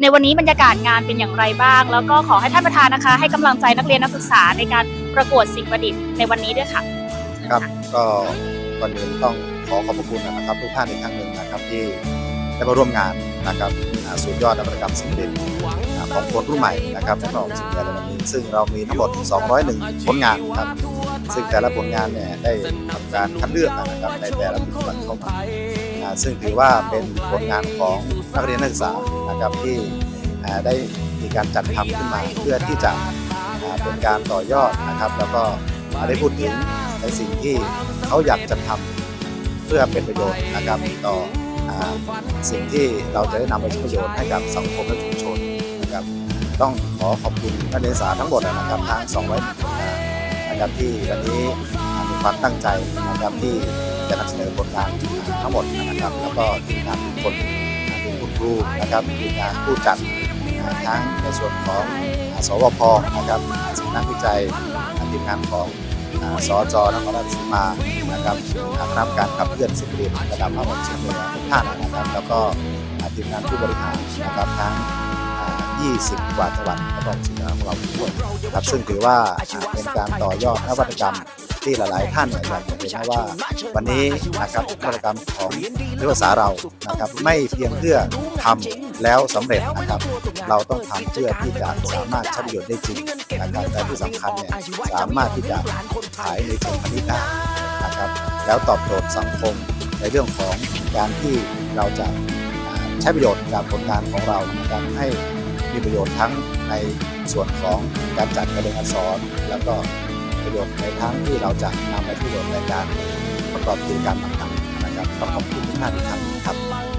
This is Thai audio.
ในวันนี้บรรยากาศงานเป็นอย่างไรบ้าง แล้วก็ขอให้ท่านประธานนะคะ ให้กำลังใจนักเรียนนักศึกษาในการประกวดสิ่งประดิษฐ์ในวันนี้ด้วยค่ะ ครับ ก็ก่อนอื่นต้องขอขอบพระคุณนะครับ ทุกท่านอีกครั้งหนึ่งนะครับที่ได้มาร่วมงานนะครับอ่าสุดยอดนวัตกรรมสิ่งประดิษฐ์อ่าของคนรุ่นใหม่นะครับในรอบสิ่งประดิษฐ์ในวันนี้ซึ่งเรามีทั้งหมด 201 ผลงานครับ ซึ่งแต่ละผลงานเนี่ยได้ทำการคัดเลือกนะครับในแต่ละผลิตภัณฑ์เข้ามาซึ่งถือว่าเป็นผลงานของนักเรียนนักศึกษานะครับที่ได้มีการจัดทำขึ้นมา เพื่อที่จะเป็นการต่อยอดนะครับ แล้วก็ได้พูดถึงในสิ่งที่เขาอยากจะทำเพื่อเป็นประโยชน์นะครับต่ออสิ่งที่เราจะได้นำไปใช้ประโยชน์ให้กับสังคมและชุมชนนะครับ ต้องขอขอบคุณนักเรียนศึกษาทั้งหมดนะครับทั้ง200ผลงา นะครับที่วันนี้มีความตั้งใจนะครับที่จะนำเสนอผลงานทั้งหมดนะครับ แล้วก็ทีมงานทุกคนทีมคุณครูนะครับทีมงานผู้จัดทั้งในส่วนของสวพนะครับสำนักวิจัยทีมงานของสจนครราชสีมานะครับคณะกรรมการขับเคลื่อนสิ่งประดิษฐ์ระดับภาคเชียงเหนือทุกท่านนะครับ แล้วก็ทีมงานผู้บริหารนะครับทั้ง 20 กว่าจังหวัดและก็สินค้าของเราด้วยครับซึ่งถือว่าเป็นการต่อยอดนวัตกรรมที่หลายๆท่านอยากจะเห็นนะว่า วันนี้นะครับนวัตกรรมของวิภาษาเรานะครับไม่เพียงเพื่อทำแล้วสำเร็จนะครับ เราต้องทำเพื่อที่จะสามารถใช้ประโยชน์ได้จริงนะครับแต่ที่สำคัญเนี่ยสามารถที่จะขายในเชิงพาณิชย์ได้นะครับ แล้วตอบโจทย์สังคมในเรื่องของการที่เราจะใช้ประโยชน์จากผลงานของเรานะครับให้ มีประโยชน์ทั้งในส่วนของการจัดการเรียนการสอน แล้วก็ประโยชน์ในทั้งที่เราจะนำไปประโยชน์ในการประกอบกิจกรรมต่างๆนะครับขอขอบคุณทุกท่านอีกครั้งครับ